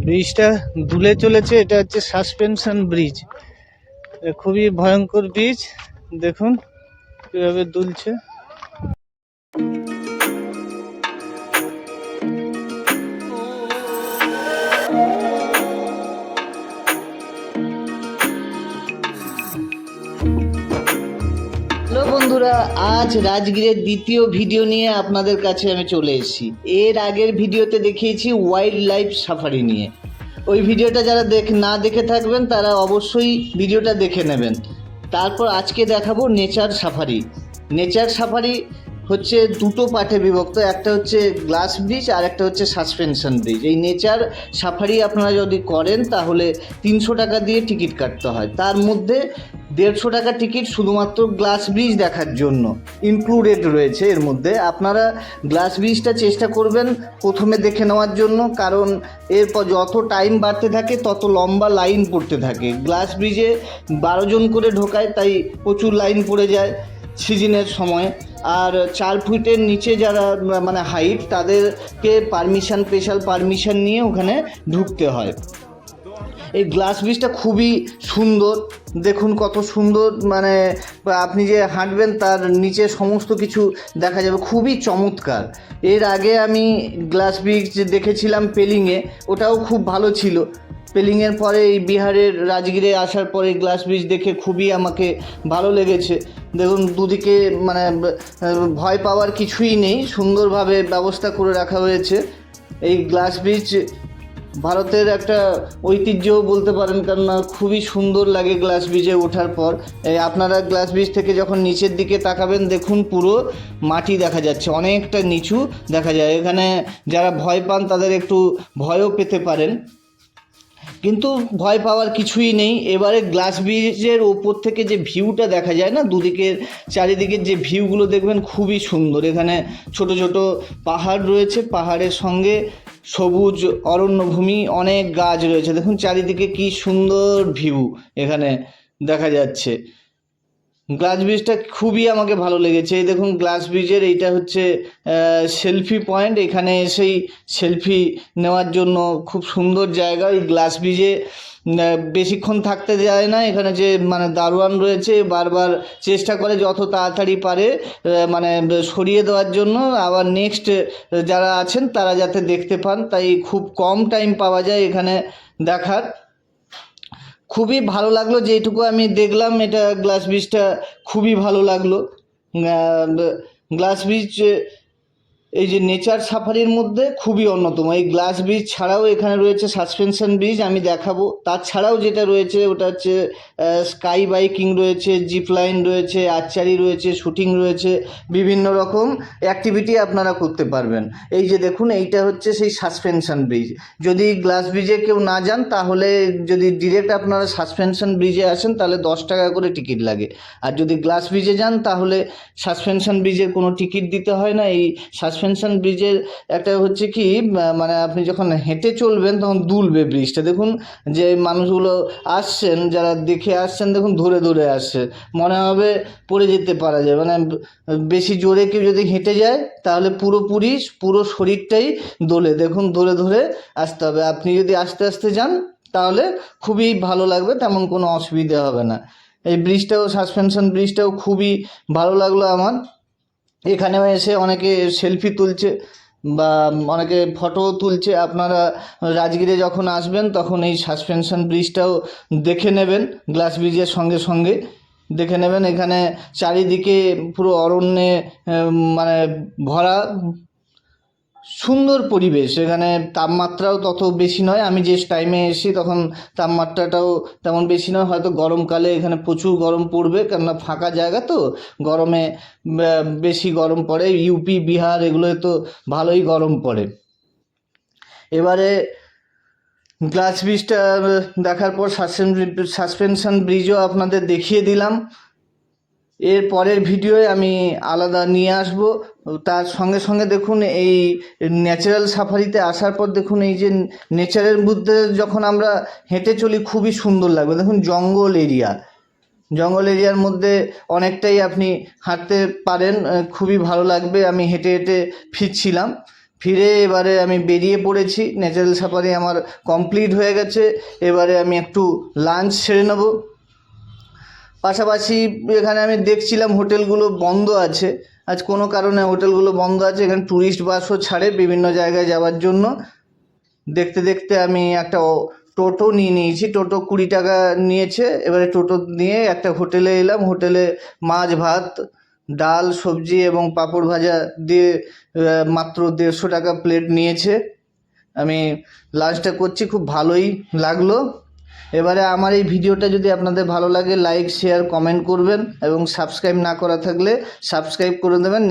ব্রিজটা দুলে চলেছে এটা হচ্ছে সাসপেনশন ব্রিজ খুবই ভয়ঙ্কর ব্রিজ দেখুন কীভাবে দুলছে। হ্যালো বন্ধুরা, আজ রাজগীরের দ্বিতীয় ভিডিও নিয়ে আপনাদের কাছে আমি চলে এসেছি। এর আগের ভিডিওতে দেখিয়েছি ওয়াইল্ড লাইফ সাফারি নিয়ে। ওই ভিডিওটা যারা দেখ না দেখে থাকবেন, তারা অবশ্যই ভিডিওটা দেখে নেবেন। তারপর আজকে দেখাবো নেচার সাফারি নেচার সাফারি হচ্ছে দুটো পার্টে বিভক্ত, একটা হচ্ছে গ্লাস ব্রিজ আর একটা হচ্ছে সাসপেনশন ব্রিজ এই নেচার সাফারি আপনারা যদি করেন, তাহলে তিনশো টাকা দিয়ে টিকিট কাটতে হয়। তার মধ্যে দেড়শো টাকা টিকিট শুধুমাত্র গ্লাস ব্রিজ দেখার জন্য ইনক্লুডেড রয়েছে এর মধ্যে। আপনারা গ্লাস ব্রিজটা চেষ্টা করবেন প্রথমে দেখে নেওয়ার জন্য, কারণ এরপর যত টাইম বাড়তে থাকে, তত লম্বা লাইন পড়তে থাকে। গ্লাস ব্রিজে বারো জন করে ঢোকায়, তাই প্রচুর লাইন পড়ে যায় সিজনের সময়। আর চার ফুটের নিচে যারা মানে হাইট তাদেরকে পারমিশন স্পেশাল পারমিশন নিয়ে ওখানে ঢুকতে হয়। এই গ্লাস ব্রিজটা খুবই সুন্দর। দেখুন কত সুন্দর মানে আপনি যে হাঁটবেন তার নিচে সমস্ত কিছু দেখা যাবে। খুবই চমৎকার। এর আগে আমি গ্লাস ব্রিজ দেখেছিলাম পেলিংয়ে ওটাও খুব ভালো ছিল। পেলিংয়ের পরে এই বিহারের রাজগিরে আসার পরে গ্লাস ব্রিজ দেখে খুবই আমাকে ভালো লেগেছে। দেখুন, দুদিকে মানে ভয় পাওয়ার কিছুই নেই। সুন্দরভাবে ব্যবস্থা করে রাখা হয়েছে। এই গ্লাস ব্রিজ ভারতের একটা ঐতিহ্যও বলতে পারেন, কেননা খুবই সুন্দর লাগে গ্লাস ব্রিজে ওঠার পর। আপনারা গ্লাস ব্রিজ থেকে যখন নিচের দিকে তাকাবেন, দেখুন পুরো মাটি দেখা যাচ্ছে, অনেকটা নিচু দেখা যায়। এখানে যারা ভয় পান, তাদের একটু ভয়ও পেতে পারেন। কিন্তু ভয় পাওয়ার কিছুই নেই। এবারে গ্লাস ব্রিজের ওপর থেকে যে ভিউটা দেখা যায় না, দুদিকের, চারিদিকের যে ভিউগুলো দেখবেন খুবই সুন্দর। এখানে ছোট ছোট পাহাড় রয়েছে, পাহাড়ের সঙ্গে সবুজ অরণ্যভূমি অনেক গাছ রয়েছে। দেখুন চারিদিকে কি সুন্দর ভিউ এখানে দেখা যাচ্ছে। গ্লাস ব্রিজটা খুবই আমাকে ভালো লেগেছে। এই দেখুন গ্লাস ব্রিজের এইটা হচ্ছে সেলফি পয়েন্ট এখানে এসেই সেলফি নেওয়ার জন্য খুব সুন্দর জায়গা। এই গ্লাস ব্রিজে বেশিক্ষণ থাকতে যায় না। এখানে যে মানে দারোয়ান রয়েছে, বারবার চেষ্টা করে যত তাড়াতাড়ি পারে মানে সরিয়ে দেওয়ার জন্য। আবার নেক্সট যারা আছেন, তারা যাতে দেখতে পান। তাই খুব কম টাইম পাওয়া যায় এখানে দেখার। খুবই ভালো লাগল যেটুকু আমি দেখলাম এটা গ্লাস ব্রিজটা খুবই ভালো লাগল। গ্লাস ব্রিজ এই যে নেচার সাফারির মধ্যে খুবই অন্যতম। এই গ্লাস ব্রিজ ছাড়াও এখানে রয়েছে সাসপেনশন ব্রিজ আমি দেখাবো। তাছাড়াও যেটা রয়েছে, ওটা হচ্ছে স্কাই বাইকিং রয়েছে জিপ লাইন রয়েছে আর্চারি রয়েছে শুটিং রয়েছে, বিভিন্ন রকম অ্যাক্টিভিটি আপনারা করতে পারবেন। এই যে দেখুন, এইটা হচ্ছে সেই সাসপেনশন ব্রিজ যদি গ্লাস ব্রিজে কেউ না যান, তাহলে যদি ডিরেক্ট আপনারা সাসপেনশন ব্রিজে আসেন, তাহলে দশ টাকা করে টিকিট লাগে। আর যদি গ্লাস ব্রিজে যান, তাহলে সাসপেনশন ব্রিজের কোনো টিকিট দিতে হয় না। এই সাসপেনশন ব্রিজের একটা হচ্ছে কি মানে আপনি যখন হেঁটে চলবেন তখন দুলবে ব্রিজটা। দেখুন যে মানুষগুলো আসছেন, যারা দেখে আসছেন, দেখুন ধরে ধরে আসছে। মনে হবে পড়ে যেতে পারা যায়। মানে বেশি জোরে কেউ যদি হেঁটে যায়, তাহলে পুরোপুরি পুরো শরীরটাই দোলে। দেখুন ধরে ধরে আসতে হবে। আপনি যদি আস্তে আস্তে যান, তাহলে খুবই ভালো লাগবে, তেমন কোনো অসুবিধা হবে না। এই ব্রিজটাও, সাসপেনশন ব্রিজটাও খুবই ভালো লাগল আমার। এখানেও এসে অনেকে সেলফি তুলছে বা অনেকে ফটো তুলছে। আপনারা রাজগিরে যখন আসবেন, তখন এই সাসপেনশন ব্রিজটাও দেখে নেবেন গ্লাস ব্রিজের সঙ্গে সঙ্গে দেখে নেবেন। এখানে চারিদিকে পুরো অরণ্যে মানে ভরা সুন্দর পরিবেশ। এখানে তাপমাত্রাও তত বেশি নয়। আমি যে টাইমে এসেছি তখন তাপমাত্রাটাও তেমন বেশি নয়। হয়তো গরমকালে এখানে প্রচুর গরম পড়বে, কেননা ফাঁকা জায়গা তো। গরমে বেশি গরম পড়ে। ইউপি বিহার এগুলোয় তো ভালোই গরম পড়ে। এবারে গ্লাস ব্রিজটা দেখার পর সাসপেনশন ব্রিজও আপনাদের দেখিয়ে দিলাম। এর পরের ভিডিওয়ে আমি আলাদা নিয়ে আসব। তার সঙ্গে সঙ্গে দেখুন এই ন্যাচারাল সাফারিতে আসার পর দেখুন এই যে নেচারের মধ্যে যখন আমরা হেঁটে চলি খুবই সুন্দর লাগবে। দেখুন জঙ্গল এরিয়া জঙ্গল এরিয়ার মধ্যে অনেকটাই আপনি হাঁটতে পারেন খুবই ভালো লাগবে। আমি হেঁটে হেঁটে ফিরছিলাম। ফিরে এবারে আমি বেরিয়ে পড়েছি। ন্যাচারাল সাফারি আমার কমপ্লিট হয়ে গেছে। এবারে আমি একটু লাঞ্চ সেরে নেব। পাশাপাশি এখানে আমি দেখছিলাম হোটেলগুলো বন্ধ আছে। আজ কোনো কারণে হোটেলগুলো বন্ধ আছে। এখানে ট্যুরিস্ট বাসও ছাড়ে বিভিন্ন জায়গায় যাওয়ার জন্য। দেখতে দেখতে আমি একটা টোটো নিয়ে নিয়েছি। টোটো কুড়ি টাকা নিয়েছে। এবারে টোটো নিয়ে একটা হোটেলে এলাম। হোটেলে মাছ, ভাত, ডাল, সবজি এবং পাঁপড় ভাজা দিয়ে মাত্র দেড়শো টাকা প্লেট নিয়েছে। আমি লাঞ্চটা করছি। খুব ভালোই লাগল। এবারে আমার এই ভিডিওটা যদি আপনাদের ভালো লাগে লাইক শেয়ার কমেন্ট করবেন এবং সাবস্ক্রাইব না করা থাকলে সাবস্ক্রাইব করে দেবেন।